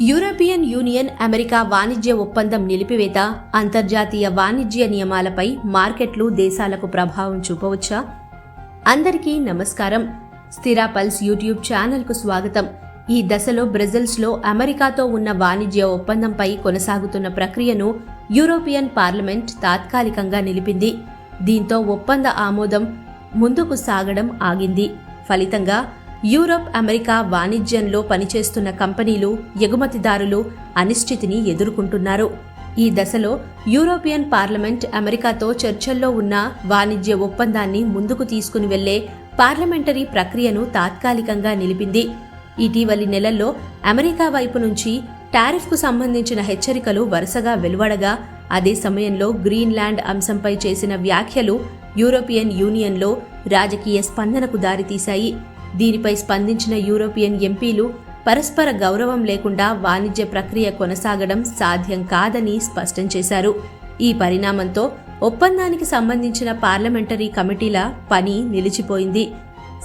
European union America వాణిజ్య ఒప్పందం నిలిపివేత అంతర్జాతీయ వాణిజ్య నియమాలపై మార్కెట్లు దేశాలకు ప్రభావం చూపవచ్చా? అందరికీ నమస్కారం. స్థిరా పల్స్ యూట్యూబ్ ఛానల్కు స్వాగతం. ఈ దశలో బ్రెజిల్స్లో అమెరికాతో ఉన్న వాణిజ్య ఒప్పందంపై కొనసాగుతున్న ప్రక్రియను యూరోపియన్ పార్లమెంట్ తాత్కాలికంగా నిలిపింది. దీంతో ఒప్పంద ఆమోదం ముందుకు సాగడం ఆగింది. ఫలితంగా యూరప్ అమెరికా వాణిజ్యంలో పనిచేస్తున్న కంపెనీలు ఎగుమతిదారులు అనిశ్చితిని ఎదుర్కొంటున్నారు. ఈ దశలో యూరోపియన్ పార్లమెంట్ అమెరికాతో చర్చల్లో ఉన్న వాణిజ్య ఒప్పందాన్ని ముందుకు తీసుకుని వెళ్ళే పార్లమెంటరీ ప్రక్రియను తాత్కాలికంగా నిలిపింది. ఇటీవలి నెలల్లో అమెరికా వైపు నుంచి టారిఫ్కు సంబంధించిన హెచ్చరికలు వరుసగా వెలువడగా అదే సమయంలో గ్రీన్లాండ్ అంశంపై చేసిన వ్యాఖ్యలు యూరోపియన్ యూనియన్లో రాజకీయ స్పందనకు దారితీశాయి. దీనిపై స్పందించిన యూరోపియన్ ఎంపీలు పరస్పర గౌరవం లేకుండా వాణిజ్య ప్రక్రియ కొనసాగడం సాధ్యం కాదని స్పష్టం చేశారు. ఈ పరిణామంతో ఒప్పందానికి సంబంధించిన పార్లమెంటరీ కమిటీల పని నిలిచిపోయింది.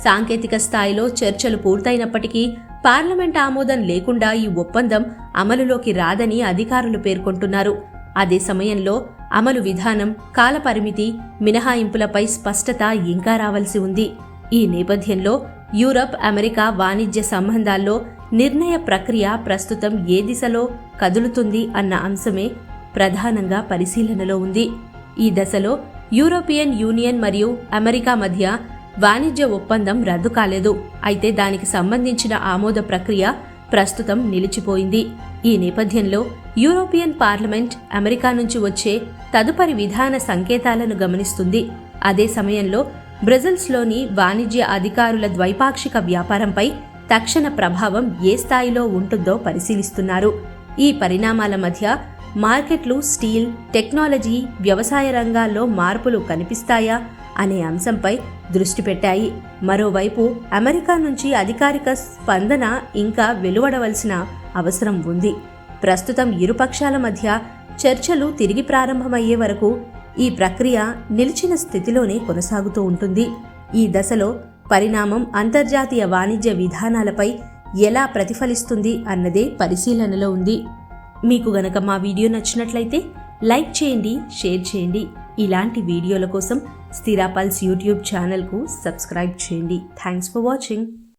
సాంకేతిక స్థాయిలో చర్చలు పూర్తయినప్పటికీ పార్లమెంట్ ఆమోదం లేకుండా ఈ ఒప్పందం అమలులోకి రాదని అధికారులు పేర్కొంటున్నారు. అదే సమయంలో అమలు విధానం కాలపరిమితి మినహాయింపులపై స్పష్టత ఇంకా రావాల్సి ఉంది. ఈ నేపథ్యంలో యూరప్ అమెరికా వాణిజ్య సంబంధాల్లో నిర్ణయ ప్రక్రియ ప్రస్తుతం ఏ దిశలో కదులుతుంది అన్న అంశమే ప్రధానంగా పరిశీలనలో ఉంది. ఈ దశలో యూరోపియన్ యూనియన్ మరియు అమెరికా మధ్య వాణిజ్య ఒప్పందం రద్దు కాలేదు. అయితే దానికి సంబంధించిన ఆమోద ప్రక్రియ ప్రస్తుతం నిలిచిపోయింది. ఈ నేపథ్యంలో యూరోపియన్ పార్లమెంట్ అమెరికా నుంచి వచ్చే తదుపరి విధాన సంకేతాలను గమనిస్తుంది. అదే సమయంలో బ్రెజిల్స్లోని వాణిజ్య అధికారుల ద్వైపాక్షిక వ్యాపారంపై తక్షణ ప్రభావం ఏ స్థాయిలో ఉంటుందో పరిశీలిస్తున్నారు. ఈ పరిణామాల మధ్య మార్కెట్లు స్టీల్ టెక్నాలజీ వ్యవసాయ రంగాల్లో మార్పులు కనిపిస్తాయా అనే అంశంపై దృష్టి పెట్టాయి. మరోవైపు అమెరికా నుంచి అధికారిక స్పందన ఇంకా వెలువడవలసిన అవసరం ఉంది. ప్రస్తుతం ఇరుపక్షాల మధ్య చర్చలు తిరిగి ప్రారంభమయ్యే వరకు ఈ ప్రక్రియ నిలిచిన స్థితిలోనే కొనసాగుతూ ఉంటుంది. ఈ దశలో పరిణామం అంతర్జాతీయ వాణిజ్య విధానాలపై ఎలా ప్రతిఫలిస్తుంది అన్నదే పరిశీలనలో ఉంది. మీకు గనక మా వీడియో నచ్చినట్లయితే లైక్ చేయండి షేర్ చేయండి. ఇలాంటి వీడియోల కోసం స్థిరా పల్స్ యూట్యూబ్ ఛానల్కు సబ్స్క్రైబ్ చేయండి. Thanks for watching.